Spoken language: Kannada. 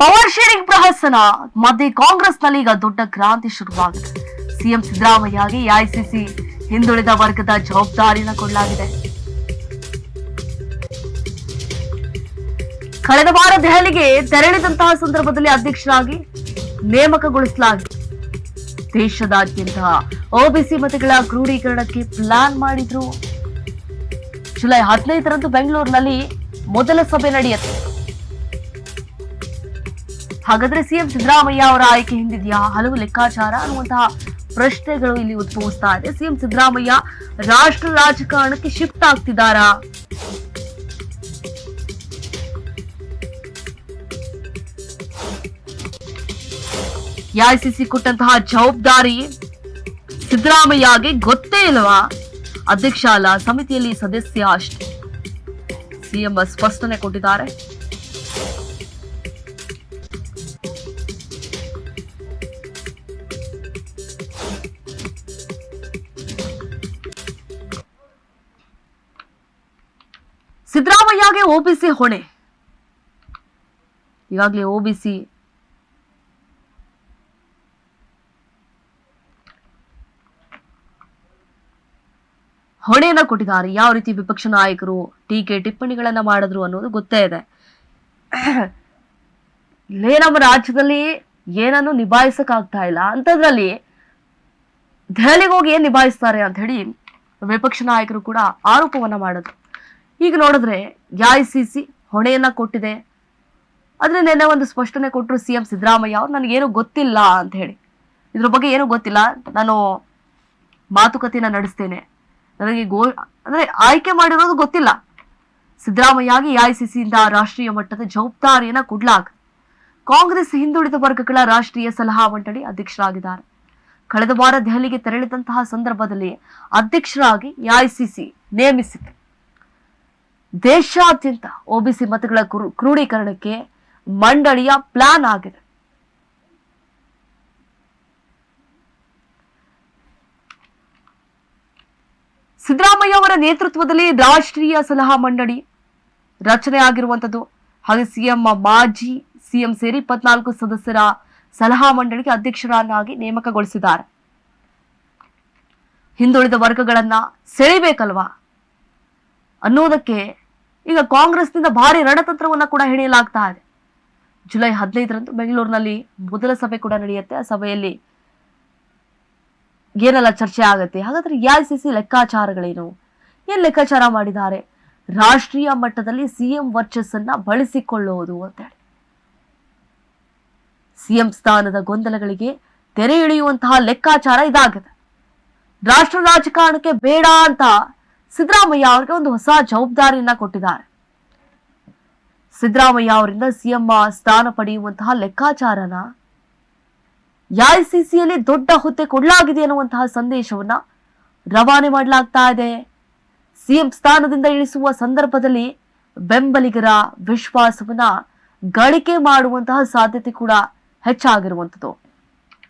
ಪವರ್ ಶೇರಿಂಗ್ ಪ್ರಹಸನ ಮಧ್ಯೆ ಕಾಂಗ್ರೆಸ್ನಲ್ಲಿ ಈಗ ದೊಡ್ಡ ಕ್ರಾಂತಿ ಶುರುವಾಗಿದೆ. ಸಿಎಂ ಸಿದ್ದರಾಮಯ್ಯಗೆ ಎಐಸಿಸಿ ಹಿಂದುಳಿದ ವರ್ಗದ ಜವಾಬ್ದಾರಿನ ಕೊಡಲಾಗಿದೆ. ಕಳೆದ ವಾರ ದೆಹಲಿಗೆ ತೆರಳಿದಂತಹ ಸಂದರ್ಭದಲ್ಲಿ ಅಧ್ಯಕ್ಷರಾಗಿ ನೇಮಕಗೊಳಿಸಲಾಗಿದೆ. ದೇಶದಾದ್ಯಂತ ಒಬಿಸಿ ಮತಗಳ ಕ್ರೋಢೀಕರಣಕ್ಕೆ ಪ್ಲಾನ್ ಮಾಡಿದ್ರು. ಜುಲೈ ಹದಿನೈದರಂದು ಬೆಂಗಳೂರಿನಲ್ಲಿ ಮೊದಲ ಸಭೆ ನಡೆಯುತ್ತೆ ಹಾಗಾದ್ರೆ ಸಿಎಂ ಸಿದ್ದರಾಮಯ್ಯ ಅವರ ಆಯ್ಕೆ ಹಿಂದಿದೆಯಾ? ಹಲವು ಲೆಕ್ಕಾಚಾರ ಅನ್ನುವಂತಹ ಪ್ರಶ್ನೆಗಳು ಇಲ್ಲಿ ಉದ್ಭವಿಸ್ತಾ ಇದೆ. ಸಿಎಂ ಸಿದ್ದರಾಮಯ್ಯ ರಾಷ್ಟ್ರ ರಾಜಕಾರಣಕ್ಕೆ ಶಿಫ್ಟ್ ಆಗ್ತಿದ್ದಾರಾ? ಎಐಸಿಸಿ ಕೊಟ್ಟಂತಹ ಜವಾಬ್ದಾರಿ ಸಿದ್ದರಾಮಯ್ಯಗೆ ಗೊತ್ತೇ ಇಲ್ವಾ? ಅಧ್ಯಕ್ಷ ಅಲ್ಲ, ಸಮಿತಿಯಲ್ಲಿ ಸದಸ್ಯ ಅಷ್ಟೇ. ಸಿಎಂ ಸ್ಪಷ್ಟನೆ ಕೊಟ್ಟಿದ್ದಾರೆ. ಸಿದ್ದರಾಮಯ್ಯಗೆ ಸಿ ಹೊಣೆ. ಈಗಾಗಲೇ ಸಿ ಹೊಣೆನ ಕೊಟ್ಟಿದ್ದಾರೆ. ಯಾವ ರೀತಿ ವಿಪಕ್ಷ ನಾಯಕರು ಟೀಕೆ ಟಿಪ್ಪಣಿಗಳನ್ನು ಮಾಡಿದ್ರು ಅನ್ನೋದು ಗೊತ್ತೇ ಇದೆ. ಇಲ್ಲೇ ನಮ್ಮ ರಾಜ್ಯದಲ್ಲಿ ಏನನ್ನು ನಿಭಾಯಿಸಕ್ಕಾಗ್ತಾ ಇಲ್ಲ. ಅಂಥದ್ರಲ್ಲಿ ದೆಹಲಿಗೆ ಹೋಗಿ ಏನು ನಿಭಾಯಿಸ್ತಾರೆ ಅಂತ ಹೇಳಿ ವಿಪಕ್ಷ ನಾಯಕರು ಕೂಡ ಆರೋಪವನ್ನ ಮಾಡಿದ್ರು. ಈಗ ನೋಡಿದ್ರೆ ಸಿ ಸಿ ಹೊಣೆಯನ್ನ ಕೊಟ್ಟಿದೆ. ಆದ್ರೆ ನಿನ್ನೆ ಒಂದು ಸ್ಪಷ್ಟನೆ ಕೊಟ್ಟರು ಸಿ ಎಂ ಸಿದ್ದರಾಮಯ್ಯ ಅವ್ರು ನನಗೇನು ಗೊತ್ತಿಲ್ಲ ಅಂತ ಹೇಳಿ. ಇದ್ರ ಬಗ್ಗೆ ಏನೂ ಗೊತ್ತಿಲ್ಲ. ನಾನು ಮಾತುಕತೆನ ನಡೆಸ್ತೇನೆ. ನನಗೆ ಗೋ, ಅಂದ್ರೆ ಆಯ್ಕೆ ಮಾಡಿರೋದು ಗೊತ್ತಿಲ್ಲ. ಸಿದ್ದರಾಮಯ್ಯಗೆ ಸಿಯಿಂದ ರಾಷ್ಟ್ರೀಯ ಮಟ್ಟದ ಜವಾಬ್ದಾರಿಯನ್ನ ಕೊಡ್ಲಾಗ. ಕಾಂಗ್ರೆಸ್ ಹಿಂದುಳಿದ ವರ್ಗಗಳ ರಾಷ್ಟ್ರೀಯ ಸಲಹಾ ಮಂಡಳಿ ಅಧ್ಯಕ್ಷರಾಗಿದ್ದಾರೆ. ಕಳೆದ ವಾರ ದೆಹಲಿಗೆ ತೆರಳಿದಂತಹ ಸಂದರ್ಭದಲ್ಲಿ ಅಧ್ಯಕ್ಷರಾಗಿ ಎಐಸಿಸಿ ನೇಮಿಸಿದೆ ದೇಶಾದ್ಯಂತ ಒಬಿಸಿ ಮತಗಳ ಕ್ರೂಢೀಕರಣಕ್ಕೆ ಮಂಡಳಿಯ ಪ್ಲಾನ್ ಆಗಿದೆ. ಸಿದ್ದರಾಮಯ್ಯ ಅವರ ನೇತೃತ್ವದಲ್ಲಿ ರಾಷ್ಟ್ರೀಯ ಸಲಹಾ ಮಂಡಳಿ ರಚನೆ ಆಗಿರುವಂತದ್ದು ಹಾಗೆ ಸಿಎಂ ಮಾಜಿ ಸಿಎಂ ಸೇರಿ ಇಪ್ಪತ್ನಾಲ್ಕು ಸದಸ್ಯರ ಸಲಹಾ ಮಂಡಳಿಗೆ ಅಧ್ಯಕ್ಷರನ್ನಾಗಿ ನೇಮಕಗೊಳಿಸಿದ್ದಾರೆ. ಹಿಂದುಳಿದ ವರ್ಗಗಳನ್ನ ಸೆಳಿಬೇಕಲ್ವಾ ಅನ್ನೋದಕ್ಕೆ ಈಗ ಕಾಂಗ್ರೆಸ್ನಿಂದ ಭಾರಿ ರಣತಂತ್ರವನ್ನ ಕೂಡ ಹೆಣೆಯಲಾಗ್ತಾ ಇದೆ. ಜುಲೈ ಹದಿನೈದರಂದು ಬೆಂಗಳೂರಿನಲ್ಲಿ ಮೊದಲ ಸಭೆ ಕೂಡ ನಡೆಯುತ್ತೆ. ಆ ಸಭೆಯಲ್ಲಿ ಏನೆಲ್ಲ ಚರ್ಚೆ ಆಗುತ್ತೆ? ಹಾಗಾದ್ರೆ ಸಿ ಲೆಕ್ಕಾಚಾರಗಳೇನು? ಏನ್ ಲೆಕ್ಕಾಚಾರ ಮಾಡಿದ್ದಾರೆ? ರಾಷ್ಟ್ರೀಯ ಮಟ್ಟದಲ್ಲಿ ಸಿಎಂ ವರ್ಚಸ್ಸನ್ನ ಬಳಸಿಕೊಳ್ಳುವುದು ಅಂತ ಹೇಳಿ ಸಿಎಂ ಸ್ಥಾನದ ಗೊಂದಲಗಳಿಗೆ ತೆರೆ ಇಳಿಯುವಂತಹ ಲೆಕ್ಕಾಚಾರ ಇದಾಗಿದೆ. ರಾಷ್ಟ್ರ ರಾಜಕಾರಣಕ್ಕೆ ಬೇಡ ಅಂತ ಸಿದ್ದರಾಮಯ್ಯ ಅವರಿಗೆ ಒಂದು ಹೊಸ ಜವಾಬ್ದಾರಿಯನ್ನ ಕೊಟ್ಟಿದ್ದಾರೆ. ಸಿದ್ದರಾಮಯ್ಯ ಅವರಿಂದ ಸಿಎಂ ಸ್ಥಾನ ಪಡೆಯುವಂತಹ ಲೆಕ್ಕಾಚಾರನ ಎಐಸಿಸಿಯಲ್ಲಿ ದೊಡ್ಡ ಹುದ್ದೆ ಕೊಡಲಾಗಿದೆ ಅನ್ನುವಂತಹ ಸಂದೇಶವನ್ನ ರವಾನೆ ಮಾಡಲಾಗ್ತಾ ಇದೆ. ಸಿಎಂ ಸ್ಥಾನದಿಂದ ಇಳಿಸುವ ಸಂದರ್ಭದಲ್ಲಿ ಬೆಂಬಲಿಗರ ವಿಶ್ವಾಸವನ್ನ ಗಳಿಕೆ ಮಾಡುವಂತಹ ಸಾಧ್ಯತೆ ಕೂಡ ಹೆಚ್ಚಾಗಿರುವಂಥದ್ದು.